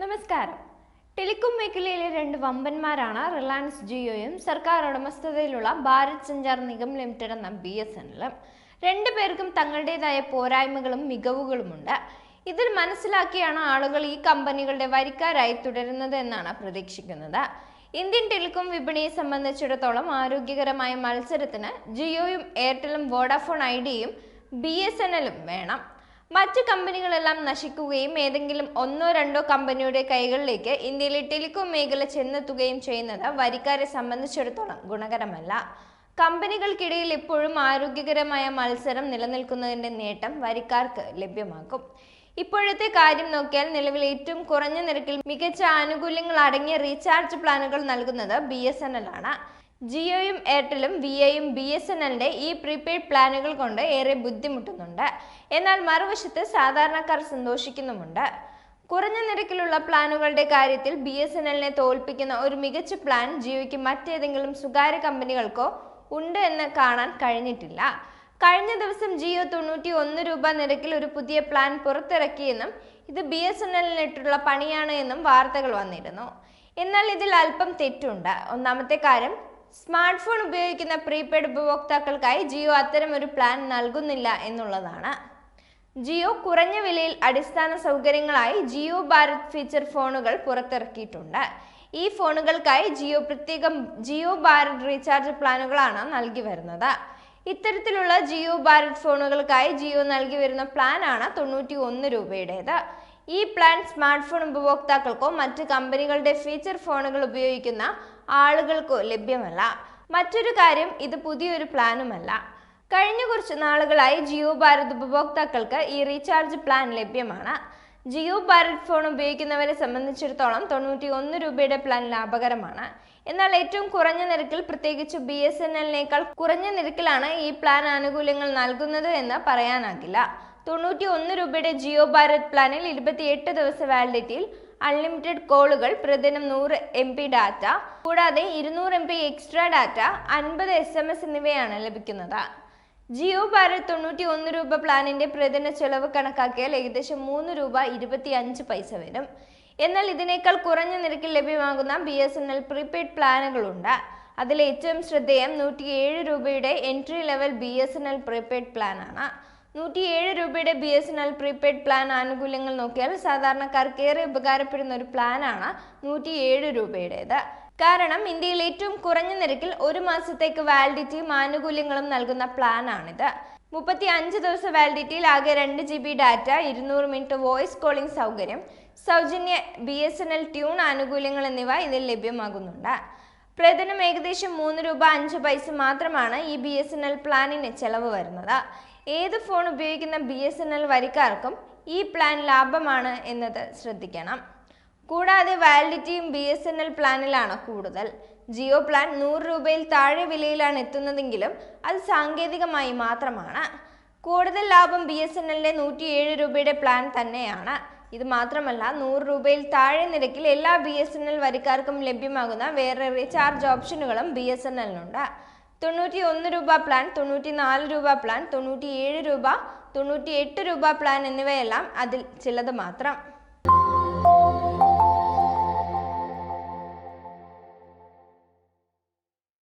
നമസ്കാരം. ടെലികോം മേഖലയിലെ രണ്ട് വമ്പന്മാരാണ് റിലയൻസ് ജിയോയും സർക്കാർ ഉടമസ്ഥതയിലുള്ള ഭാരത് സഞ്ചാർ നിഗം ലിമിറ്റഡ് എന്ന ബി എസ് എൻ എല്ലും. രണ്ടുപേർക്കും തങ്ങളുടേതായ പോരായ്മകളും മികവുകളുമുണ്ട്. ഇതിൽ മനസ്സിലാക്കിയാണ് ആളുകൾ ഈ കമ്പനികളുടെ വരിക്കാരായി തുടരുന്നത് എന്നാണ് പ്രതീക്ഷിക്കുന്നത്. ഇന്ത്യൻ ടെലികോം വിപണിയെ സംബന്ധിച്ചിടത്തോളം ആരോഗ്യകരമായ മത്സരത്തിന് ജിയോയും എയർടെലും വോഡാഫോൺ ഐഡിയയും ബി എസ് എൻ എല്ലും വേണം. മറ്റ് കമ്പനികളെല്ലാം നശിക്കുകയും ഏതെങ്കിലും ഒന്നോ രണ്ടോ കമ്പനിയുടെ കൈകളിലേക്ക് ഇന്ത്യയിലെ ടെലികോം മേഖല ചെന്നെത്തുകയും ചെയ്യുന്നത് വരിക്കാരെ സംബന്ധിച്ചിടത്തോളം ഗുണകരമല്ല. കമ്പനികൾക്കിടയിൽ എപ്പോഴും ആരോഗ്യകരമായ മത്സരം നിലനിൽക്കുന്നതിന്റെ നേട്ടം വരിക്കാർക്ക് ലഭ്യമാക്കും. ഇപ്പോഴത്തെ കാര്യം നോക്കിയാൽ നിലവിൽ ഏറ്റവും കുറഞ്ഞ നിരക്കിൽ മികച്ച ആനുകൂല്യങ്ങൾ അടങ്ങിയ റീചാർജ് പ്ലാനുകൾ നൽകുന്നത് ബി ആണ്. ജിയോയും എയർടെലും വി ഐയും ബി എസ് എൻ എല്ലിന്റെ ഈ പ്രീപെയ്ഡ് പ്ലാനുകൾ കൊണ്ട് ഏറെ ബുദ്ധിമുട്ടുന്നുണ്ട്. എന്നാൽ മറുവശത്ത് സാധാരണക്കാർ സന്തോഷിക്കുന്നുമുണ്ട്. കുറഞ്ഞ നിരക്കിലുള്ള പ്ലാനുകളുടെ കാര്യത്തിൽ ബി എസ് എൻ എല്ലിനെ തോൽപ്പിക്കുന്ന ഒരു മികച്ച പ്ലാൻ ജിയോയ്ക്ക് മറ്റേതെങ്കിലും സ്വകാര്യ കമ്പനികൾക്കോ ഉണ്ട് എന്ന് കാണാൻ കഴിഞ്ഞിട്ടില്ല. കഴിഞ്ഞ ദിവസം ജിയോ തൊണ്ണൂറ്റി ഒന്ന് രൂപ നിരക്കിൽ ഒരു പുതിയ പ്ലാൻ പുറത്തിറക്കിയെന്നും ഇത് ബി എസ് എൻ എല്ലിനിട്ടുള്ള പണിയാണ് എന്നും വാർത്തകൾ വന്നിരുന്നു. എന്നാൽ ഇതിൽ അല്പം തെറ്റുണ്ട്. ഒന്നാമത്തെ കാര്യം സ്മാർട്ട് ഫോൺ ഉപയോഗിക്കുന്ന പ്രീപെയ്ഡ് ഉപഭോക്താക്കൾക്കായി ജിയോ ഒരു പ്ലാൻ നൽകുന്നില്ല എന്നുള്ളതാണ്. ജിയോ കുറഞ്ഞ വിലയിൽ അടിസ്ഥാന സൗകര്യങ്ങളായി ജിയോ ഭാരത് ഫീച്ചർ ഫോണുകൾ പുറത്തിറക്കിയിട്ടുണ്ട്. ഈ ഫോണുകൾക്കായി ജിയോ പ്രത്യേകം ജിയോ ഭാരത് റീചാർജ് പ്ലാനുകളാണ് നൽകി വരുന്നത്. ഇത്തരത്തിലുള്ള ജിയോ ഭാരത് ഫോണുകൾക്കായി ജിയോ നൽകി വരുന്ന പ്ലാനാണ് തൊണ്ണൂറ്റി ഒന്ന് രൂപയുടേത്. ഈ പ്ലാൻ സ്മാർട്ട് ഫോൺ ഉപഭോക്താക്കൾക്കോ മറ്റ് കമ്പനികളുടെ ഫീച്ചർ ഫോണുകൾ ഉപയോഗിക്കുന്ന ആളുകൾക്കോ ലഭ്യമല്ല. മറ്റൊരു കാര്യം ഇത് പുതിയൊരു പ്ലാനുമല്ല. കഴിഞ്ഞ കുറച്ച് നാളുകളായി ജിയോ ഭാരത് ഉപഭോക്താക്കൾക്ക് ഈ റീചാർജ് പ്ലാൻ ലഭ്യമാണ്. ജിയോ ഭാരത് ഫോൺ ഉപയോഗിക്കുന്നവരെ സംബന്ധിച്ചിടത്തോളം തൊണ്ണൂറ്റി ഒന്ന് രൂപയുടെ പ്ലാൻ ലാഭകരമാണ്. എന്നാൽ ഏറ്റവും കുറഞ്ഞ നിരക്കിൽ പ്രത്യേകിച്ച് ബി എസ് എൻ എല്ലിനേക്കാൾ കുറഞ്ഞ നിരക്കിലാണ് ഈ പ്ലാൻ ആനുകൂല്യങ്ങൾ നൽകുന്നത് എന്ന് പറയാനാകില്ല. തൊണ്ണൂറ്റി ഒന്ന് രൂപയുടെ ജിയോ ഭാരത് പ്ലാനിൽ ഇരുപത്തിയെട്ട് ദിവസ വാലിഡിറ്റിയിൽ അൺലിമിറ്റഡ് കോളുകൾ പ്രതിദിനം നൂറ് എം പി ഡാറ്റ കൂടാതെ ഇരുന്നൂറ് എം പി എക്സ്ട്രാ ഡാറ്റ അൻപത് എസ് എം എസ് എന്നിവയാണ് ലഭിക്കുന്നത്. ജിയോ ഭാരത് തൊണ്ണൂറ്റി ഒന്ന് രൂപ പ്ലാനിന്റെ പ്രതിദിന ചെലവ് കണക്കാക്കിയാൽ ഏകദേശം മൂന്ന് രൂപ ഇരുപത്തി അഞ്ച് പൈസ വരും. എന്നാൽ ഇതിനേക്കാൾ കുറഞ്ഞ നിരക്കിൽ ലഭ്യമാകുന്ന B S N L prepaid പ്ലാനുകളുണ്ട് അതിൽ ഏറ്റവും ശ്രദ്ധേയം നൂറ്റിയേഴ് രൂപയുടെ entry level B S N L prepaid പ്ലാനാണ് നൂറ്റിയേഴ് രൂപയുടെ B S N L prepaid plan ആനുകൂല്യങ്ങൾ നോക്കിയാൽ സാധാരണക്കാർക്ക് ഏറെ ഉപകാരപ്പെടുന്ന ഒരു പ്ലാനാണ് നൂറ്റിയേഴ് രൂപയുടേത്. കാരണം ഇന്ത്യയിൽ ഏറ്റവും കുറഞ്ഞ നിരക്കിൽ ഒരു മാസത്തേക്ക് വാലിഡിറ്റിയും ആനുകൂല്യങ്ങളും നൽകുന്ന പ്ലാനാണിത് മുപ്പത്തി അഞ്ച് ദിവസം വാലിഡിറ്റിയിൽ ആകെ രണ്ട് ജി ബി ഡാറ്റ ഇരുന്നൂറ് മിനിറ്റ് വോയിസ് കോളിംഗ് സൗകര്യം സൗജന്യ B S N L tune ആനുകൂല്യങ്ങൾ എന്നിവ ഇതിൽ ലഭ്യമാകുന്നുണ്ട്. പ്രതിദിനം ഏകദേശം മൂന്ന് രൂപ അഞ്ച് പൈസ മാത്രമാണ് ഈ ബി എസ് എൻ എൽ പ്ലാനിന് ചെലവ് വരുന്നത്. ഏത് ഫോൺ ഉപയോഗിക്കുന്ന ബി എസ് എൻ എൽ വരിക്കാർക്കും ഈ പ്ലാൻ ലാഭമാണ് എന്നത് ശ്രദ്ധിക്കണം. കൂടാതെ വാലിഡിറ്റിയും ബി എസ് എൻ എൽ പ്ലാനിലാണ് കൂടുതൽ. ജിയോ പ്ലാൻ നൂറ് രൂപയിൽ താഴെ വിലയിലാണ് എത്തുന്നതെങ്കിലും അത് സാങ്കേതികമായി മാത്രമാണ്. കൂടുതൽ ലാഭം ബി എസ് എൻ എല്ലിന്റെ നൂറ്റിയേഴ് രൂപയുടെ പ്ലാൻ തന്നെയാണ്. ഇത് മാത്രമല്ല നൂറ് രൂപയിൽ താഴെ നിരക്കിൽ എല്ലാ ബി എസ് എൻ എൽ വരിക്കാർക്കും ലഭ്യമാകുന്ന വേറെ റീചാർജ് ഓപ്ഷനുകളും ബി എസ് എൻ എല്ലിനുണ്ട് തൊണ്ണൂറ്റി ഒന്ന് രൂപ പ്ലാൻ തൊണ്ണൂറ്റി നാല് രൂപ പ്ലാൻ തൊണ്ണൂറ്റി ഏഴ് രൂപ തൊണ്ണൂറ്റി എട്ട് രൂപ പ്ലാൻ എന്നിവയെല്ലാം അതിൽ ചിലത് മാത്രം.